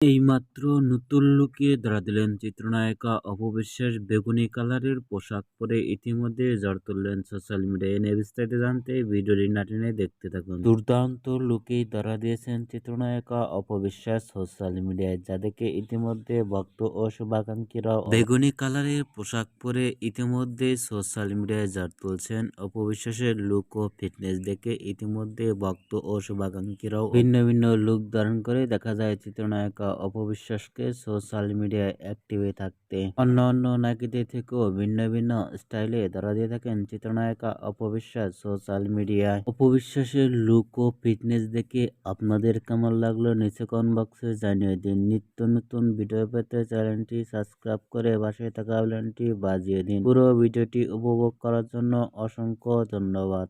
এইমাত্র নতুন লুকে ধরা দিলেন চিত্রনায়িকা অপবিশ্বাস বেগুনি কালারের পোশাক পরে ইতিমধ্যে ঝড় তুললেন সোশ্যাল মিডিয়ায় নিয়ে বিস্তারিত জানতে ভিডিওটি নাটিনে দেখতে থাকুন। দুর্দান্ত লুকেই ধরা দিয়েছেন চিত্রনায়িকা অপবিশ্বাস সোশ্যাল মিডিয়ায় যাদেরকে ইতিমধ্যে ভক্ত ও শুভাকাঙ্ক্ষীরা বেগুনি কালারের পোশাক পরে ইতিমধ্যে সোশ্যাল মিডিয়ায় ঝড় তুলছেন অপবিশ্বাসের লুক ও ফিটনেস দেখে ইতিমধ্যে ভক্ত ও শুভাকাঙ্ক্ষীরাও ভিন্ন ভিন্ন লুক ধারণ করে দেখা যায় চিত্রনায়িকা অপবিশ্বাসকে সোশ্যাল মিডিয়ায় অ্যাক্টিভে থাকতে। অন্য অন্য নায়িকাদের থেকেও ভিন্ন ভিন্ন স্টাইলে ধরা দিয়ে থাকেন চিত্রনায়িকা অপবিশ্বাস সোশ্যাল মিডিয়ায়। অপবিশ্বাসের লুক ও ফিটনেস দেখে আপনাদের কেমন লাগল নিচে কমেন্ট বক্সে জানিয়ে দিন। নিত্য নতুন ভিডিও পেতে চ্যানেলটি সাবস্ক্রাইব করে পাশে থাকা বেলটি বাজিয়ে দিন। পুরো ভিডিওটি উপভোগ করার জন্য অসংখ্য ধন্যবাদ।